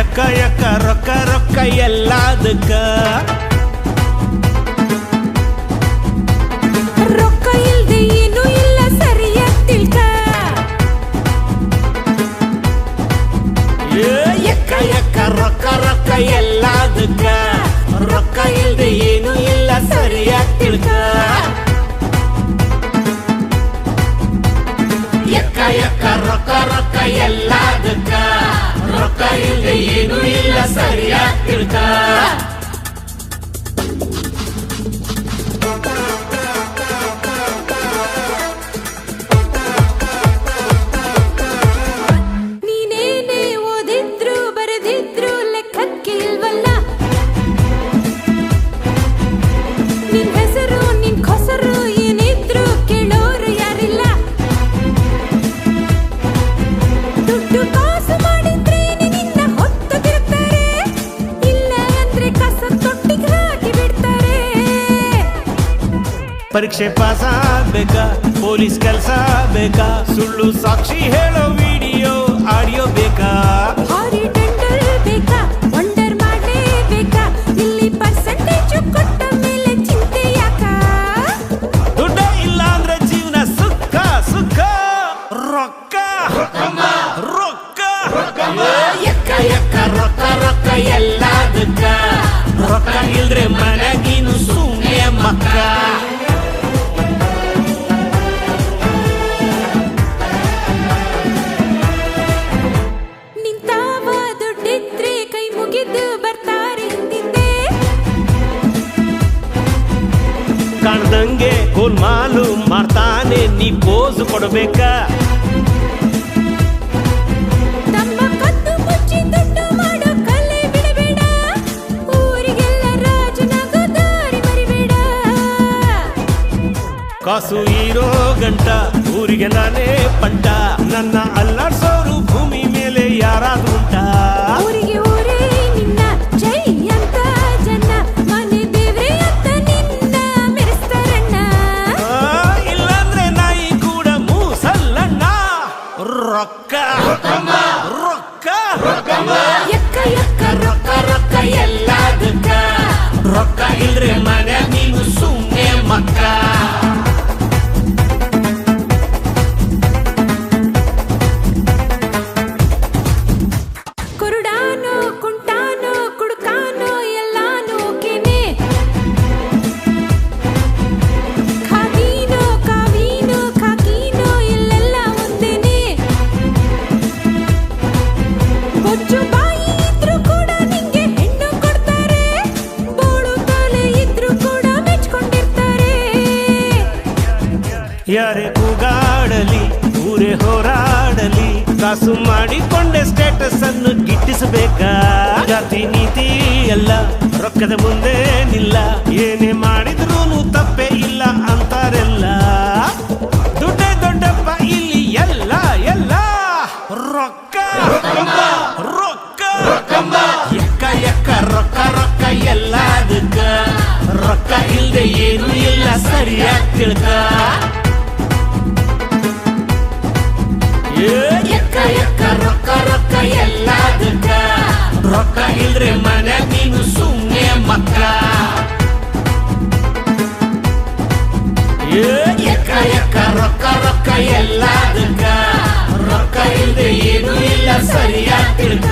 ಎಕ್ಕ ಎಕ್ಕ ರೊಕ್ಕ ರೊಕ್ಕ ಎಲ್ಲದಕ್ಕ. ರೊಕ್ಕ ಇಲ್ದೆ ಏನೂ ಇಲ್ಲ ಸರಿಯಾಗಿ ತಿಳ್ಕ ಏ, ಎಕ್ಕ ಎಕ್ಕ ರೊಕ್ಕ ರೊಕ್ಕ ಎಲ್ಲದಕ್ಕ. ರೊಕ್ಕ ಇಲ್ದೆ ಏನು ಇಲ್ಲ ಸರಿಯಾಗಿ ತಿಳ್ಕ ಎಕ್ಕ ರೊಕ್ಕ ರೊಕ್ಕ ಎಲ್ಲದಕ್ಕ ರೊಕ್ಕ ಇಲ್ಲದೆ ಏನು ಇಲ್ಲ ಸರಿಯಾಗಿ ತಿಳ್ಕ. ಪರೀಕ್ಷೆ ಪಾಸ್ ಆಗ್ಬೇಕಾ? ಪೊಲೀಸ್ ಕೆಲಸ ಬೇಕಾ ಸುಳ್ಳು ಸಾಕ್ಷಿ ಹೇಳೋ ವಿಡಿಯೋ ಆಡಿಯೋ ಬೇಕಾ? ದುಡ್ಡ ಇಲ್ಲ ಅಂದ್ರೆ ಜೀವನ ಸುಖ ಸುಖ. ರೊಕ್ಕ. ರೊಕ್ಕ. ಎಕ್ಕ ಎಕ್ಕ ರೊಕ್ಕ ರೊಕ್ಕ ಎಲ್ಲದಕ್ಕ. ರೊಕ್ಕ ಇಲ್ದ್ರೆ ಮನೆಗಿನು ಸುಮ್ಮನೆ ಮಕ್ಕ. ಕಾಣ್ದಂಗೆ ಗೋಲ್ಮಾಲು ಮಾಡ್ತಾನೆ ನೀ ಪೋಸ್ ಕೊಡ್ಬೇಕ. ಕಾಸು ಇರೋ ಗಂಟ ಊರಿಗೆ ನಾನೇ ಪಂಟ. ನನ್ನ ಅಲ್ಲಾಡ್ಸೋರು ಭೂಮಿ ಮೇಲೆ ಯಾರಾದ್ರೂ ಉಂಟಾ? ಯಾರೇ ಕೂಗಾಡಲಿ, ಊರೇ ಹೋರಾಡಲಿ ಕಾಸು ಮಾಡಿಕೊಂಡೆ ಸ್ಟೇಟಸ್ ಅನ್ನು ಗಿಟ್ಟಿಸಬೇಕಾ? ಜಾತಿ, ನೀತಿ ಎಲ್ಲ ರೊಕ್ಕದ ಮುಂದೆ ನಿಲ್ಲ. ಏನೇ ಮಾಡಿದ್ರು ತಪ್ಪೇ ಇಲ್ಲ ಅಂತಾರೆಲ್ಲ. ದುಡ್ಡೇ ದೊಡ್ಡಪ್ಪ, ಇಲ್ಲಿ ಎಲ್ಲ ಎಲ್ಲ ರೊಕ್ಕ. ರೊಕ್ಕ. ಎಕ್ಕ ಎಕ್ಕ, ರೊಕ್ಕ ರೊಕ್ಕ ಎಲ್ಲದಕ್ಕ ರೊಕ್ಕ ಇಲ್ಲದೆ ಏನು ಇಲ್ಲ, ಸರಿಯಾಗಿ ತಿಳ್ಕ. ರೊಕ್ಕ ಇಲ್ರೆ ಮನೆ, ನೀನು ಸುಮ್ಮನೆ ಮಕ್ಕ. ಎಕ್ಕ ಎಕ್ಕ, ರೊಕ್ಕ ರೊಕ್ಕ ಎಲ್ಲದಕ್ಕ. ರೊಕ್ಕ ಇಲ್ದೆ ಏನು ಇಲ್ಲ ಸರಿಯಾದ ತಿಳ್ಕ.